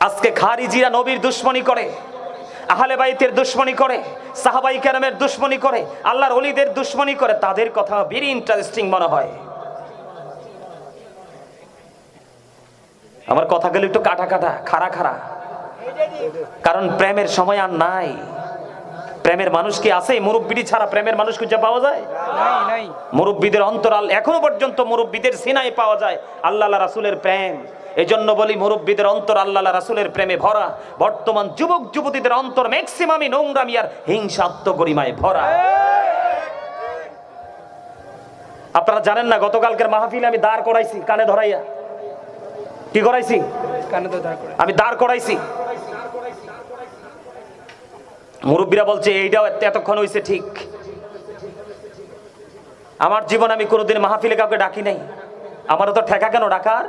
আজকে খারিজিরা নবীর দুশ্মনী করে আহলে বাইতের দুশ্মনী করে সাহাবাই কেরামের দুশ্মনী করে আল্লাহর অলিদের দুশ্মনী করে তাদের কথা ভেরি ইন্টারেস্টিং মনে হয়। আমার কথাগুলো একটু কাটা কাটা খাড়া খাড়া। কারণ প্রেমের সময় আর নাই। প্রেমের মানুষ কি আছে? মুরব্বিটি ছাড়া প্রেমের মানুষ খুঁজে পাওয়া যায়? নাই নাই। মুরব্বীদের অন্তরাল এখনও পর্যন্ত মুরব্বীদের সিনায় পাওয়া যায়। আল্লাহ রাসুলের প্রেম। এজন্য বলি মুরব্বীদের অন্তর আল্লাহ রাসুলের প্রেমে ভরা। বর্তমান যুবক যুবতীদের অন্তর ম্যাক্সিমামই নোংরামি আর গরিমায় ভরা। আপনারা জানেন না গতকালকের মাহফিলে আমি দাঁড় করাইছি কানে ধরাইয়া। কি করাইছি? আমি দাঁড় করাইছি। মুরব্বীরা বলছে এইটাও এতক্ষণ হয়েছে ঠিক। আমার জীবন আমি কোনোদিন মাহফিলে কাউকে ডাকি নাই। আমারও তো ঠেকা কেন ডাকার?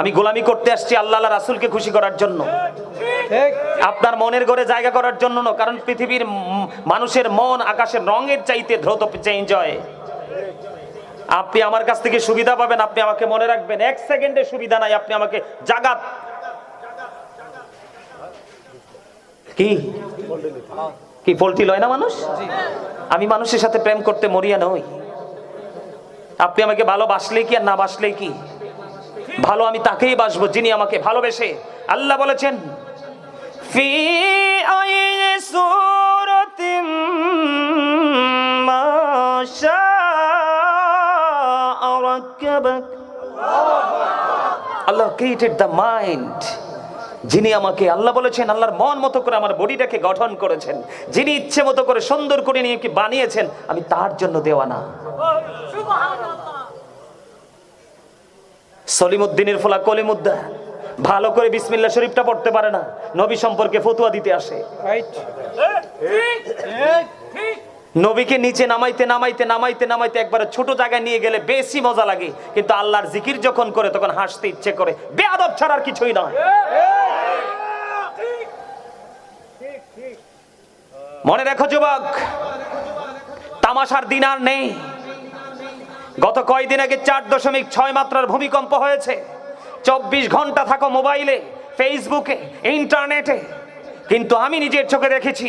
আমি গোলামি করতে আসছি আল্লাহ রাসুলকে খুশি করার জন্য। আপনার মনের ঘরে জায়গা করার জন্য না কারণ পৃথিবীর মানুষের মন আকাশের রঙের চাইতে দ্রুত চেঞ্জ হয়। আপনি আমার কাছ থেকে সুবিধা পাবেন আপনি আমাকে মনে রাখবেন এক সেকেন্ডে সুবিধা নাই আপনি আমাকে জাগাত। কি? কি পোল্ট্রি লয় না মানুষ? আমি মানুষের সাথে প্রেম করতে মরিয়া নই। আপনি আমাকে ভালোবাসলেই কি আর না বাসলেই কি? ভালো আমি তাকেই বাসবো যিনি আমাকে ভালোবেসে। আল্লাহ বলেছেন, ফি সূরাতিম মা শাআ আল্লাহ ক্রিয়েটেড দ্য মাইন্ড যিনি আমাকে, আল্লাহ বলেছেন, আল্লাহর মন মতো করে আমার বডিটাকে গঠন করেছেন। যিনি ইচ্ছে মতো করে সুন্দর করে নিয়ে বানিয়েছেন, আমি তার জন্য দেওয়া না। সলিমুদ্দিনের ফোলা কলিমুদ্দা। ভালো করে বিসমিল্লা শরীফটা পড়তে পারে না। নবী সম্পর্কে ফতুয়া দিতে আসে। নবীকে নিচে নামাইতে নামাইতে নামাইতে নামাইতে একবারে ছোট জায়গায় নিয়ে গেলে বেশি মজা লাগে। কিন্তু আল্লাহর জিকির যখন করে তখন হাসতে ইচ্ছে করে। বেয়াদব ছাড়ার কিছুই নয়। মনে রেখো যুবক তামাশার দিন আর নেই। গত কয়দিন আগে চার দশমিক ছয় মাত্রার ভূমিকম্প হয়েছে। চব্বিশ ঘণ্টা থাকো মোবাইলে ফেসবুকে ইন্টারনেটে। কিন্তু আমি নিজের চোখে দেখেছি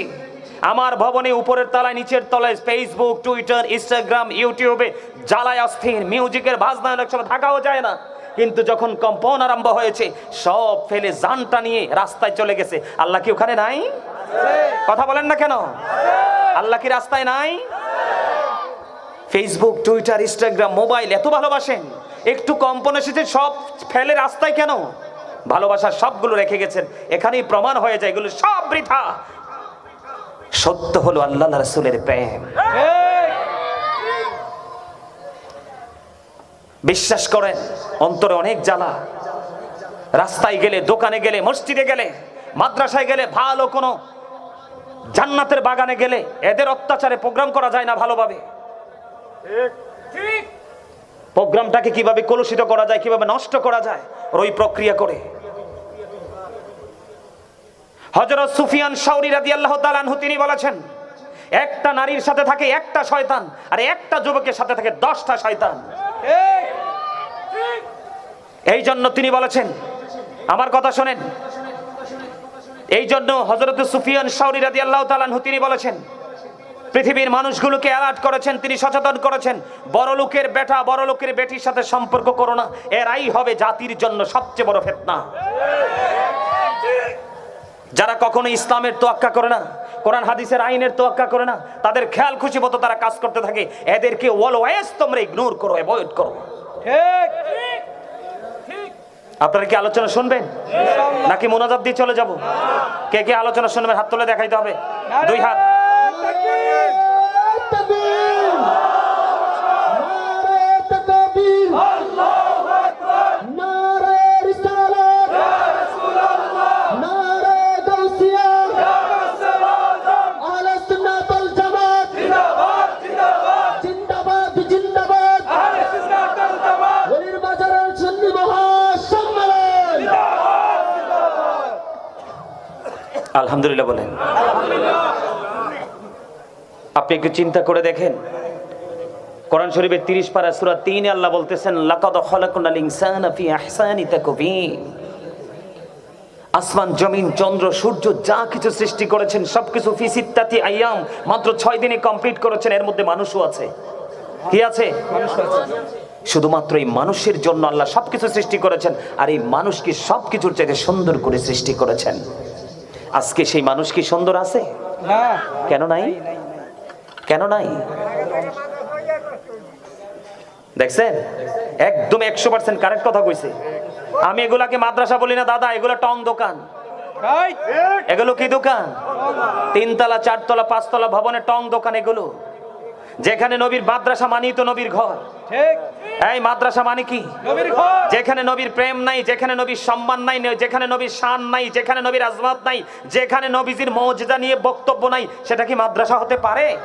আমার ভবনে উপরের তলায় নিচের তলায় ফেসবুক টুইটার ইনস্টাগ্রাম ইউটিউবে জ্বালায় অস্থির মিউজিকের বাজনা অনেক সময় থাকাও যায় না। কিন্তু যখন কম্পন আরম্ভ হয়েছে সব ফেলে জানটা নিয়ে রাস্তায় চলে গেছে। আল্লাহ কি ওখানে নাই? কথা বলেন না কেন? আল্লাহ কি রাস্তায় নাই? ফেসবুক টুইটার ইনস্টাগ্রাম মোবাইল এত ভালোবাসেন। একটু কম্পন এসেছে সব ফেলে রাস্তায় কেন? ভালোবাসার সবগুলো রেখে গেছেন। এখানেই প্রমাণ হয়ে যায়, এগুলো সব বৃথা। সত্য হলো আল্লাহ রসুলের প্রেম। বিশ্বাস করেন, অন্তরে অনেক জ্বালা। রাস্তায় গেলে, দোকানে গেলে, মসজিদে গেলে, মাদ্রাসায় গেলে ভালো কোনো জান্নাতের বাগানে গেলে এদের অত্যাচারে প্রোগ্রাম করা যায় না ভালোভাবে। প্রোগ্রামটাকে কীভাবে কলুষিত করা যায় কীভাবে নষ্ট করা যায় ওর ওই প্রক্রিয়া করে। হজরত সুফিয়ান শাওরি রাদি আল্লাহ তালানহু তিনি বলেছেন একটা নারীর সাথে থাকে একটা শয়তান আর একটা যুবকের সাথে থাকে দশটা শয়তান। এই জন্য তিনি বলেছেন আমার কথা শোনেন। এই জন্য হজরত সুফিয়ান শাওরি রাদি আল্লাহ তালানহু তিনি বলেছেন পৃথিবীর মানুষগুলোকে অ্যালার্ট করেছেন তিনি সচেতন করেছেন বড় লোকের বেটা বড় লোকের বেটির সাথে সম্পর্ক করো না এরাই হবে জাতির জন্য সবচেয়ে বড় ফেতনা। যারা কখনো ইসলামের তোয়াক্কা করে না কোরআন হাদিসের আইনের তোয়াক্কা করে না তাদের খেয়াল খুশি মতো তারা কাজ করতে থাকে এদেরকে অলওয়েজ তোমরা ইগনোর করো অ্যাভয়েড করো। ঠিক আপনারা কি আলোচনা শুনবেন? নাকি মোনাজাত দিয়ে চলে যাব? কে কে আলোচনা শুনবেন? হাত তুলে দেখাইতে হবে। দুই হাত। আলহামদুলিল্লাহ বলেন। আপনি একটু চিন্তা করে দেখেন। কোরআন শরীফের তিরিশ পারা সুরা তিন আল্লাহ বলতেছেন আসমান, জমিন, চন্দ্র, সূর্য যা কিছু সৃষ্টি করেছেন, সবকিছু আইয়াম মাত্র ছয় দিনে কমপ্লিট করেছেন, এর মধ্যে মানুষও আছে। কি আছে? শুধুমাত্র এই মানুষের জন্য আল্লাহ সবকিছু সৃষ্টি করেছেন, আর এই মানুষকে সবকিছুর চাইতে সুন্দর করে সৃষ্টি করেছেন? আজকে সেই মানুষ কি সুন্দর আছে? কেন নাই? কেন নাই? দেখছেন? একদম একশো পার্সেন্ট কারেক্ট কথা কইছে। আমি এগুলাকে মাদ্রাসা বলি না দাদা এগুলো টং দোকান। এগুলো কি দোকান? তিনতলা চারতলা পাঁচতলা ভবনে টং দোকান এগুলো। যেখানে নবীর মাদ্রাসা মানি তো নবীর ঘর। এই মাদ্রাসা মানে কি? নবীর ঘর। যেখানে নবীর প্রেম নাই যেখানে নবীর সম্মান নাই যেখানে নবীর শান নাই যেখানে নবীর আজমাত নাই যেখানে নবীজির মর্যাদা নিয়ে বক্তব্য নাই সেটা কি মাদ্রাসা হতে পারে?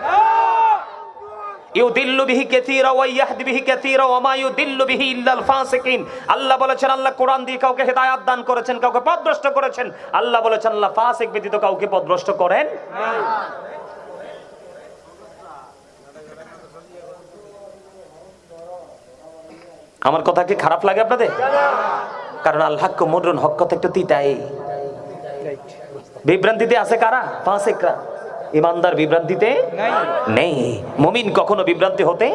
আল্লাহ। বলেছেন আল্লাহ কোরআন দিয়ে কাউকে হেদায়েত দান করেছেন কাউকে করেছেন। আল্লাহ বলেছেন আল্লাহ ফাসিক ব্যতীত কাউকে পথভ্রষ্ট করেন আমার কথা কি খারাপ লাগে আপনাদের? কারণ আল্লাহ মুরুন হক কথা একটু তিতাই। বিভ্রান্তিতে আছে কারা? ফাসিকরা ইমানদার বিভ্রান্তিতে নেই। মুমিন কখনো বিভ্রান্তি হতে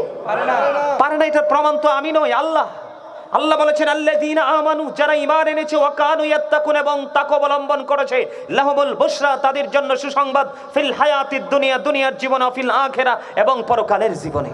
পারে না। এটার প্রমাণ তো আমি নই, আল্লাহ। আল্লাহ বলেছেন, আল্লাযীনা আমানু, যারা ঈমান এনেছে, ওয়া কানু ইয়াত্তাকুন এবং তাকওয়া অবলম্বন করেছে, লাহুমুল বুশরা, তাদের জন্য সুসংবাদ, ফিল হায়াতিদ দুনিয়া, দুনিয়ার জীবন ফিল আখিরা এবং পরকালের জীবনে।